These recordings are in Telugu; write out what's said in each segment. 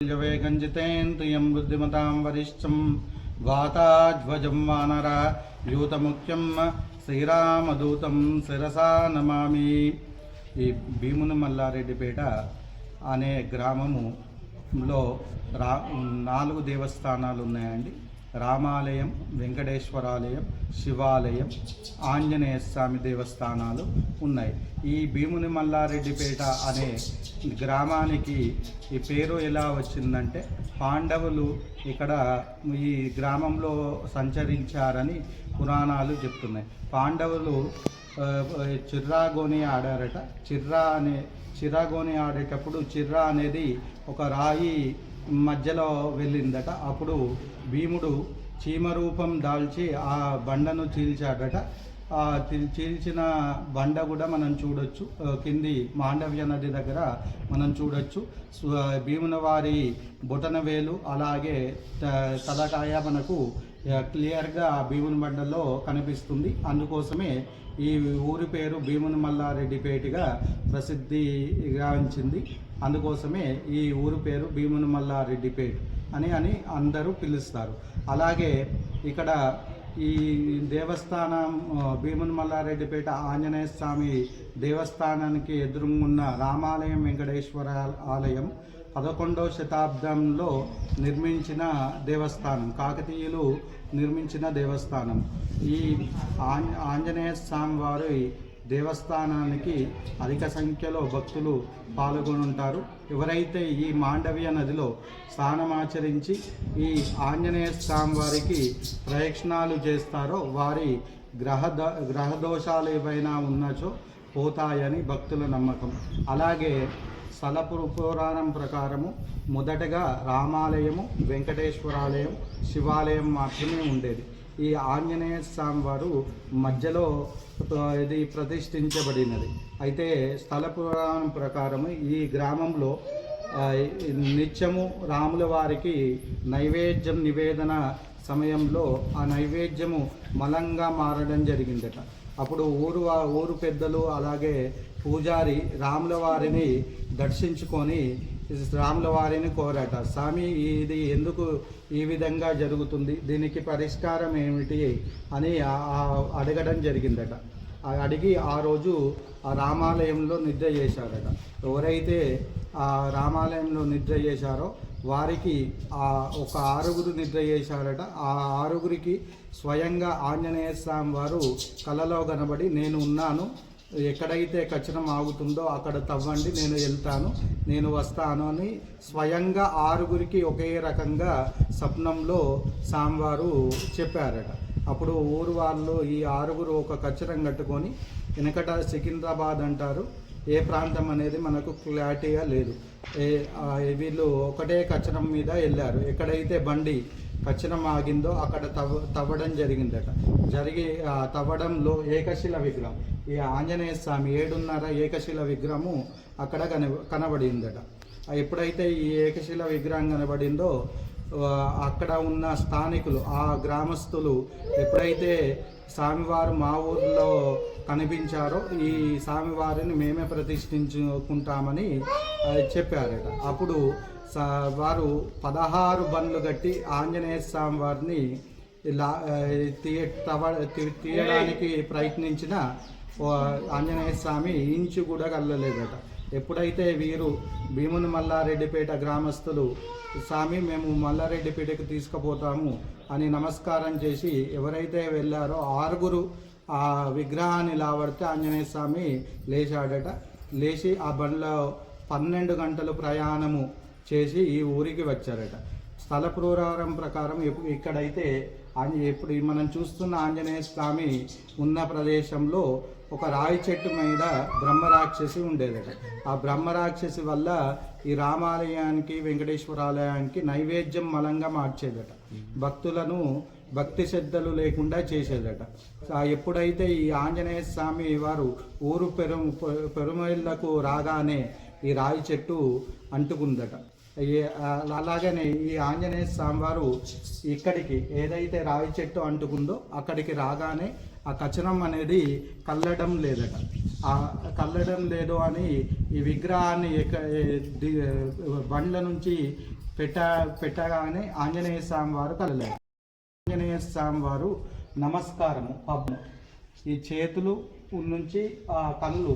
వేగంజితేంద్రియం బుద్ధిమతాం వరిష్టం వాతాధ్వజం వానర యూతముఖ్యం శ్రీరామదూతం శిరసా నమామి ఈ భీముని మల్లారెడ్డిపేట అనే గ్రామములో రా నాలుగు దేవస్థానాలు ఉన్నాయండి రామాలయం వెంకటేశ్వరాలయం శివాలయం ఆంజనేయ స్వామి దేవస్థానాలు ఉన్నాయి. ఈ భీముని మల్లారెడ్డిపేట అనే గ్రామానికి ఈ పేరు ఎలా వచ్చిందంటే పాండవులు ఇక్కడ ఈ గ్రామంలో సంచరించారని పురాణాలు చెప్తున్నాయి. పాండవులు చిర్రాగోని ఆడారట. చిర్రా అనే చిర్రాగోని ఆడేటప్పుడు చిర్రా అనేది ఒక రాయి మధ్యలో వెళ్ళిందట. అప్పుడు భీముడు చీమరూపం దాల్చి ఆ బండను చీల్చాడట. చీల్చిన బండ కూడా మనం చూడొచ్చు. కింది మాండవ్య నది దగ్గర మనం చూడొచ్చు. భీమున వారి బొటనవేలు అలాగే త- తలకాయ మనకు క్లియర్గా భీముని బండలో కనిపిస్తుంది. అందుకోసమే ఈ ఊరి పేరు భీముని మల్లారెడ్డిపేటగా ప్రసిద్ధి గాంచింది అందుకోసమే ఈ ఊరి పేరు భీమునిమల్లారెడ్డిపేట్ అని అని అందరూ పిలుస్తారు. అలాగే ఇక్కడ ఈ దేవస్థానం భీమునిమల్లారెడ్డిపేట ఆంజనేయ స్వామి దేవస్థానానికి ఎదురుగున్న రామాలయం వెంకటేశ్వర ఆలయం పదకొండవ శతాబ్దంలో నిర్మించిన దేవస్థానం కాకతీయులు నిర్మించిన దేవస్థానం. ఈ ఆంజనేయ స్వామి వారి దేవస్థానానికి అధిక సంఖ్యలో భక్తులు పాల్గొనుంటారు. ఎవరైతే ఈ మాండవ్య నదిలో స్నానమాచరించి ఈ ఆంజనేయ స్వామి వారికి ప్రయక్షణాలు చేస్తారో వారి గ్రహ గ్రహదోషాలు ఏవైనా ఉన్నచో పోతాయని భక్తుల నమ్మకం. అలాగే స్థలపురు పురాణం ప్రకారము మొదటగా రామాలయము వెంకటేశ్వరాలయం శివాలయం మాత్రమే ఉండేది. ఈ ఆంజనేయ స్వామి వారు మధ్యలో ఇది ప్రతిష్ఠించబడినది. అయితే స్థల పురాణం ప్రకారము ఈ గ్రామంలో నిత్యము రాముల వారికి నైవేద్యం నివేదన సమయంలో ఆ నైవేద్యము మలంగా మారడం జరిగిందట. అప్పుడు ఊరు ఊరు పెద్దలు అలాగే పూజారి రాముల వారిని దర్శించుకొని రాముల వారిని కోరట. స్వామి ఇది ఎందుకు ఈ విధంగా జరుగుతుంది? దీనికి పరిష్కారం ఏమిటి అని అడగడం జరిగిందట. అడిగి ఆ రోజు ఆ రామాలయంలో నిద్ర చేశారట. ఎవరైతే ఆ రామాలయంలో నిద్ర చేశారో వారికి ఆ ఒక ఆరుగురు నిద్ర చేశారట. ఆ ఆరుగురికి స్వయంగా ఆంజనేయ స్వామి వారు కలలో కనబడి నేను ఉన్నాను ఎక్కడైతే కచనం ఆగుతుందో అక్కడ తవ్వండి నేను వెళ్తాను నేను వస్తాను అని స్వయంగా ఆరుగురికి ఒకే రకంగా స్వప్నంలో సాంబారు చెప్పారట. అప్పుడు ఊరు వాళ్ళు ఈ ఆరుగురు ఒక కచ్చరం కట్టుకొని వెనకట సికింద్రాబాద్ అంటారు. ఏ ప్రాంతం అనేది మనకు క్లారిటీగా లేదు. ఏ వీళ్ళు ఒకటే కచ్చరం మీద వెళ్ళారు. ఎక్కడైతే బండి కచ్చరం ఆగిందో అక్కడ తవ్వ తవ్వడం జరిగిందట. జరిగి తవ్వడంలో ఏకశిల విగ్రహం ఈ ఆంజనేయ స్వామి ఏడున్నర ఏకశిల విగ్రహము అక్కడ కన కనబడిందట. ఎప్పుడైతే ఈ ఏకశిల విగ్రహం కనబడిందో అక్కడ ఉన్న స్థానికులు ఆ గ్రామస్తులు ఎప్పుడైతే స్వామివారు మా ఊర్లో కనిపించారో ఈ స్వామివారిని మేమే ప్రతిష్ఠించుకుంటామని చెప్పారట. అప్పుడు వారు పదహారు బండ్లు కట్టి ఆంజనేయ స్వామి వారిని ఇలా తీయ తీయడానికి ప్రయత్నించిన ఆంజనేయ స్వామి ఇంచు కూడా కళ్ళలేదట ఎప్పుడైతే వీరు భీముని మల్లారెడ్డిపేట గ్రామస్తులు స్వామి మేము మల్లారెడ్డిపేటకు తీసుకుపోతాము అని నమస్కారం చేసి ఎవరైతే వెళ్ళారో ఆరుగురు ఆ విగ్రహాన్ని లావడితే ఆంజనేయ స్వామి లేచాడట. లేచి ఆ బండ్లో పన్నెండు గంటలు ప్రయాణము చేసి ఈ ఊరికి వచ్చారట. స్థల పురారం ప్రకారం ఇక్కడైతే ఇప్పుడు మనం చూస్తున్న ఆంజనేయ స్వామి ఉన్న ప్రదేశంలో ఒక రాయి చెట్టు మీద బ్రహ్మరాక్షసి ఉండేదట. ఆ బ్రహ్మరాక్షసి వల్ల ఈ రామాలయానికి వెంకటేశ్వరాలయానికి నైవేద్యం మలంగా మార్చేదట. భక్తులను భక్తి శ్రద్ధలు లేకుండా చేసేదట. ఎప్పుడైతే ఈ ఆంజనేయ స్వామి వారు ఊరు పెరు పెరుమైళ్ళకు రాగానే ఈ రాయి చెట్టు అంటుకుందట. అలాగనే ఈ ఆంజనేయ స్వామివారు ఇక్కడికి ఏదైతే రావి చెట్టు అంటుకుందో అక్కడికి రాగానే ఆ కచనం అనేది కల్లడం లేదట. ఆ కల్లడం లేదు అని ఈ విగ్రహాన్ని బండ్ల నుంచి పెట్ట పెట్టగానే ఆంజనేయ స్వామి వారు కలలేదు ఆంజనేయ స్వామి వారు నమస్కారము పద్మం ఈ చేతులు నుంచి ఆ కళ్ళు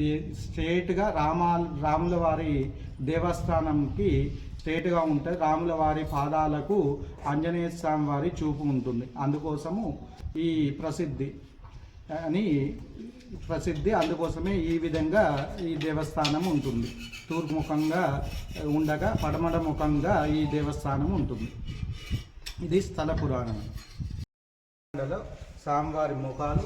ఈ స్ట్రేట్గా రామా రాముల వారి దేవస్థానంకి స్ట్రేట్గా ఉంటుంది. రాముల వారి పాదాలకు ఆంజనేయ స్వామి వారి చూపు ఉంటుంది. అందుకోసము ఈ ప్రసిద్ధి అని ప్రసిద్ధి అందుకోసమే ఈ విధంగా ఈ దేవస్థానం ఉంటుంది. తూర్పుముఖంగా ఉండగా పడమడ ముఖంగా ఈ దేవస్థానం ఉంటుంది. ఇది స్థల పురాణం. స్వామివారి ముఖాలు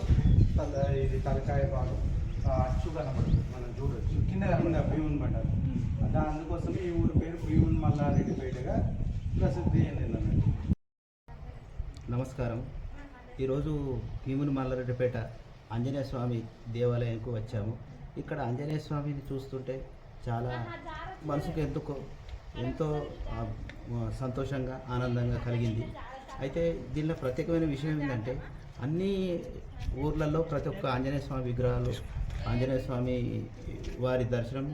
ఇది తలకాయ పాలు అచ్చు కనబడుతుంది. మనం చూడొచ్చు. కింద కనబడి భీముని బండారు. అందుకోసం ఈ ఊరి పేరు భీమున్ మల్లారెడ్డిపేటగా ప్రసిద్ధి చెందింది. నమస్కారం. ఈరోజు భీముని మల్లారెడ్డిపేట ఆంజనేయ స్వామి దేవాలయంకు వచ్చాము. ఇక్కడ ఆంజనేయ స్వామిని చూస్తుంటే చాలా మనసుకు ఎందుకో ఎంతో సంతోషంగా ఆనందంగా కలిగింది. అయితే దీనిలో ప్రత్యేకమైన విషయం ఏంటంటే అన్ని ఊర్లలో ప్రతి ఒక్క ఆంజనేయ స్వామి విగ్రహాలు ఆంజనేయ స్వామి వారి దర్శనం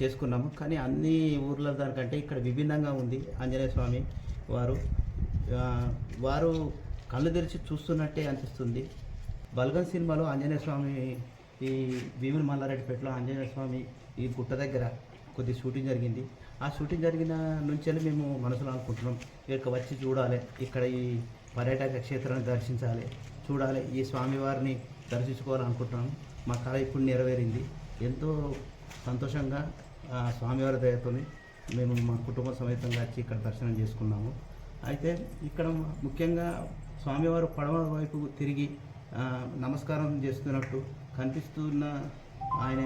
చేసుకున్నాము. కానీ అన్ని ఊర్ల దానికంటే ఇక్కడ విభిన్నంగా ఉంది ఆంజనేయ స్వామి వారు. వారు కళ్ళు తెరిచి చూస్తున్నట్టే అనిపిస్తుంది. బల్గం సినిమాలో ఆంజనేయ స్వామి ఈ భీముని మల్లారెడ్డిపేటలో ఆంజనేయ స్వామి ఈ గుట్ట దగ్గర కొద్ది షూటింగ్ జరిగింది. ఆ షూటింగ్ జరిగిన నుంచే మేము మనసులో అనుకుంటున్నాం ఇక్కడ వచ్చి చూడాలి ఇక్కడ ఈ పర్యాటక క్షేత్రాన్ని దర్శించాలి చూడాలి ఈ స్వామివారిని దర్శించుకోవాలనుకుంటున్నాం. మా కళ ఇప్పుడు నెరవేరింది. ఎంతో సంతోషంగా స్వామివారి దయతోని మేము మా కుటుంబ సమేతంగా వచ్చి ఇక్కడ దర్శనం చేసుకున్నాము. అయితే ఇక్కడ ముఖ్యంగా స్వామివారు పడవ వైపు తిరిగి నమస్కారం చేస్తున్నట్టు కనిపిస్తున్న ఆయన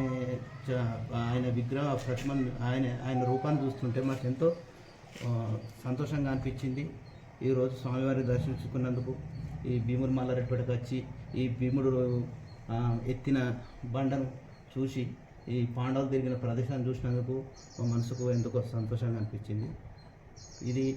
చ- ఆయన విగ్రహ ప్రతిమ ఆయన ఆయన రూపాన్ని చూస్తుంటే మాకు ఎంతో సంతోషంగా అనిపించింది. ఈరోజు స్వామివారిని దర్శించుకున్నందుకు ఈ భీముడు మల్లారెడ్డిపేటకు వచ్చి ఈ భీముడు ఎత్తిన బండను చూసి ఈ పాండవులు తిరిగిన ప్రదేశాన్ని చూసినందుకు మా మనసుకు ఎందుకో సంతోషంగా అనిపించింది. ఇది